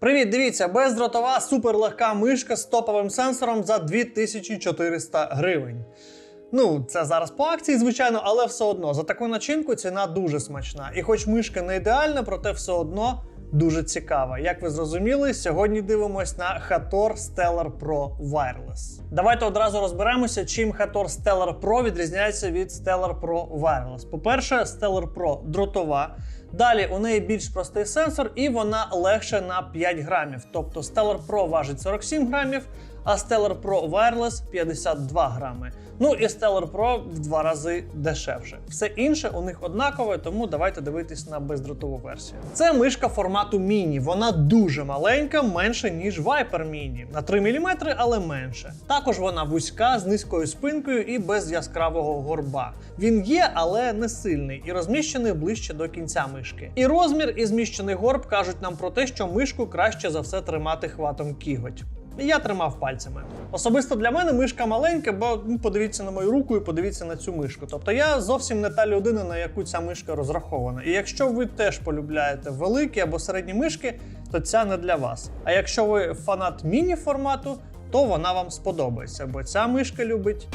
Привіт, дивіться, бездротова суперлегка мишка з топовим сенсором за 2400 гривень. Ну, це зараз по акції, звичайно, але все одно за таку начинку ціна дуже смачна. І хоч мишка не ідеальна, проте все одно дуже цікава. Як ви зрозуміли, сьогодні дивимось на Hator Stellar Pro Wireless. Давайте одразу розберемося, чим Hator Stellar Pro відрізняється від Stellar Pro Wireless. По-перше, Stellar Pro дротова. Далі у неї більш простий сенсор, і вона легше на 5 грамів. Тобто Stellar Pro важить 47 грамів, а Stellar Pro Wireless 52 грами. Ну і Stellar Pro в два рази дешевше. Все інше у них однакове, тому давайте дивитись на бездротову версію. Це мишка формату міні. Вона дуже маленька, менше ніж Viper Mini. на 3 мм, але менше. Також вона вузька з низькою спинкою і без яскравого горба. Він є, але не сильний і розміщений ближче до кінця мишки. І розмір і зміщений горб кажуть нам про те, що мишку краще за все тримати хватом кіготь. Я тримав пальцями. Особисто для мене мишка маленька, бо ну, подивіться на мою руку і подивіться на цю мишку. Тобто я зовсім не та людина, на яку ця мишка розрахована. І якщо ви теж полюбляєте великі або середні мишки, то ця не для вас. А якщо ви фанат міні-формату, то вона вам сподобається, бо ця мишка любить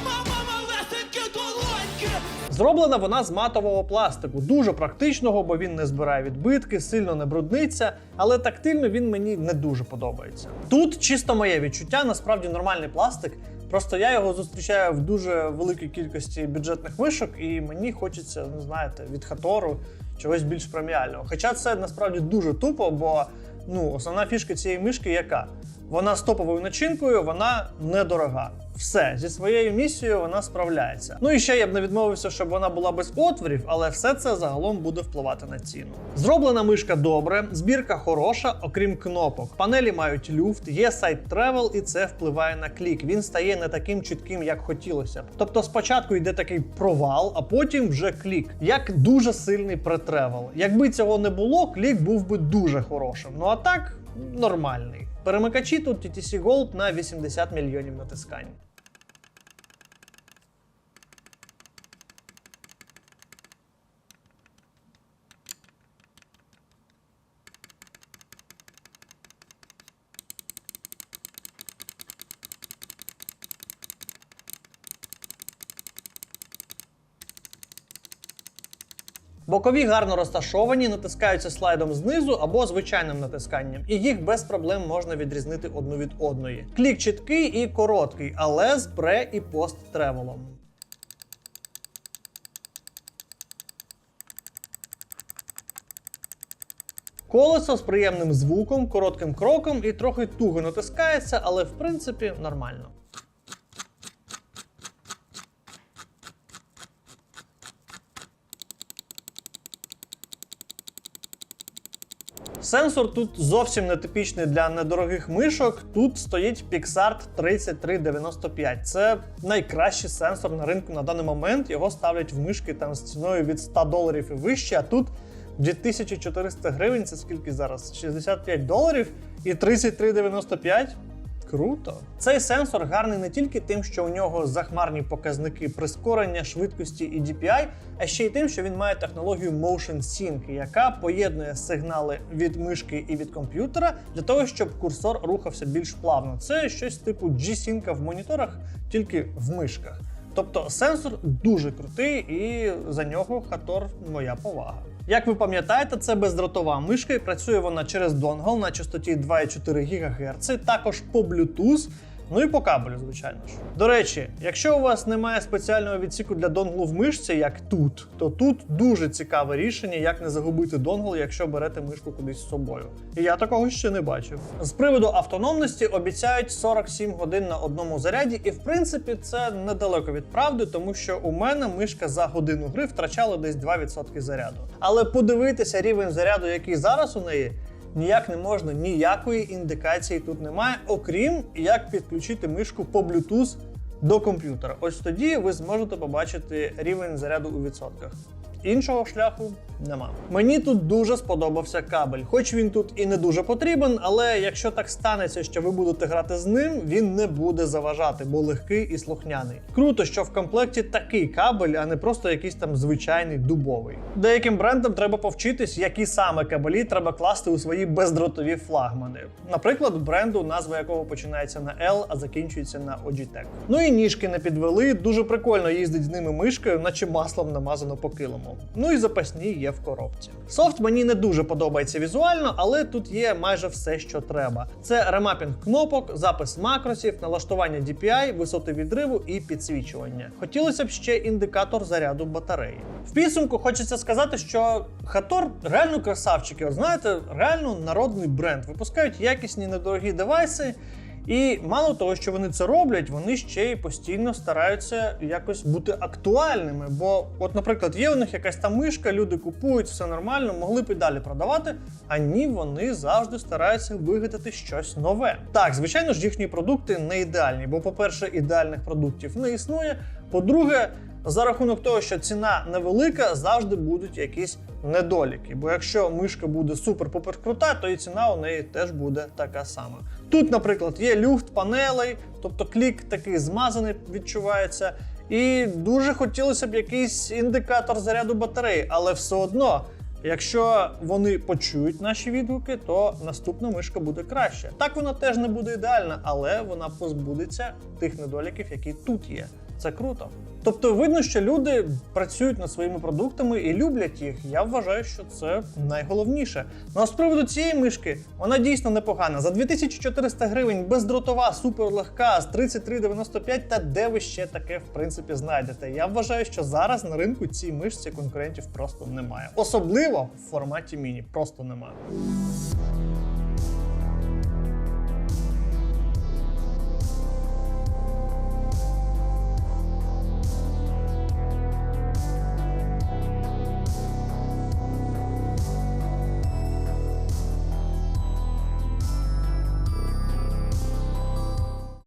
Зроблена вона з матового пластику, дуже практичного, бо він не збирає відбитки, сильно не брудниться, але тактильно він мені не дуже подобається. Тут чисто моє відчуття, насправді нормальний пластик. Просто я його зустрічаю в дуже великій кількості бюджетних мишок, і мені хочеться, ну знаєте, від хатору чогось більш преміального. Хоча це насправді дуже тупо, бо ну, основна фішка цієї мишки яка? Вона з топовою начинкою, вона недорога. Все зі своєю місією вона справляється. Ну і ще я б не відмовився, щоб вона була без отворів, але все це загалом буде впливати на ціну. Зроблена мишка добре, збірка хороша, окрім кнопок. Панелі мають люфт, є сайт Travel, і це впливає на клік. Він стає не таким чітким, як хотілося б. Тобто спочатку йде такий провал, а потім вже клік. Як дуже сильний претревел. Якби цього не було, клік був би дуже хорошим. Ну а так нормальний. Перемикачі тут TTC Gold на 80 мільйонів натискань. Бокові гарно розташовані, натискаються слайдом знизу або звичайним натисканням, і їх без проблем можна відрізнити одну від одної. Клік чіткий і короткий, але з пре і пост тревелом. Колесо з приємним звуком, коротким кроком і трохи туго натискається, але в принципі нормально. Сенсор тут зовсім не типічний для недорогих мишок. Тут стоїть Pixart 3395. Це найкращий сенсор на ринку на даний момент. Його ставлять в мишки там з ціною від 100 доларів і вище. А тут 2400 гривень. Це скільки зараз? 65 доларів і 3395. Круто. Цей сенсор гарний не тільки тим, що у нього захмарні показники прискорення, швидкості і DPI, а ще й тим, що він має технологію Motion Sync, яка поєднує сигнали від мишки і від комп'ютера для того, щоб курсор рухався більш плавно. Це щось типу G-Sync в моніторах, тільки в мишках. Тобто сенсор дуже крутий, і за нього Хатор моя повага. Як ви пам'ятаєте, це бездротова мишка і працює вона через донгл на частоті 2,4 ГГц, також по Bluetooth. Ну і по кабелю, звичайно ж. До речі, якщо у вас немає спеціального відсіку для донглу в мишці, як тут, то тут дуже цікаве рішення, як не загубити донгл, якщо берете мишку кудись з собою. І я такого ще не бачив. З приводу автономності обіцяють 47 годин на одному заряді, і в принципі це недалеко від правди, тому що у мене мишка за годину гри втрачала десь 2% заряду. Але подивитися рівень заряду, який зараз у неї ніяк не можна, ніякої індикації тут немає, окрім як підключити мишку по Bluetooth до комп'ютера. Ось тоді ви зможете побачити рівень заряду у відсотках. Іншого шляху нема. Мені тут дуже сподобався кабель, хоч він тут і не дуже потрібен, але якщо так станеться, що ви будете грати з ним, він не буде заважати, бо легкий і слухняний. Круто, що в комплекті такий кабель, а не просто якийсь там звичайний дубовий. Деяким брендам треба повчитись, які саме кабелі треба класти у свої бездротові флагмани. Наприклад, бренду, назва якого починається на L, а закінчується на Logitech. Ну і ніжки не підвели. Дуже прикольно їздить з ними мишкою, наче маслом намазано по Ну і запасні є в коробці. Софт мені не дуже подобається візуально, але тут є майже все, що треба. Це ремапінг кнопок, запис макросів, налаштування DPI, висоти відриву і підсвічування. Хотілося б ще індикатор заряду батареї. В підсумку хочеться сказати, що Хатор реально красавчики. Знаєте, реально народний бренд. Випускають якісні недорогі девайси. І мало того, що вони це роблять, вони ще й постійно стараються якось бути актуальними. Бо, от, наприклад, є у них якась там мишка, люди купують, все нормально, могли б і далі продавати. А ні, вони завжди стараються вигадати щось нове. Так, звичайно ж, їхні продукти не ідеальні, бо, по-перше, ідеальних продуктів не існує. По-друге, за рахунок того, що ціна невелика, завжди будуть якісь недоліки. Бо якщо мишка буде супер-пупер крута, то і ціна у неї теж буде така сама. Тут, наприклад, є люфт панелей, тобто клік такий змазаний відчувається. І дуже хотілося б якийсь індикатор заряду батареї, але все одно. Якщо вони почують наші відгуки, то наступна мишка буде краще. Так вона теж не буде ідеальна, але вона позбудеться тих недоліків, які тут є. Це круто. Тобто видно, що люди працюють над своїми продуктами і люблять їх. Я вважаю, що це найголовніше. Ну а з приводу цієї мишки, вона дійсно непогана. За 2400 гривень бездротова, суперлегка з 3395, та де ви ще таке в принципі знайдете. Я вважаю, що зараз на ринку цій мишці конкурентів просто немає. Особливо в форматі міні, просто немає.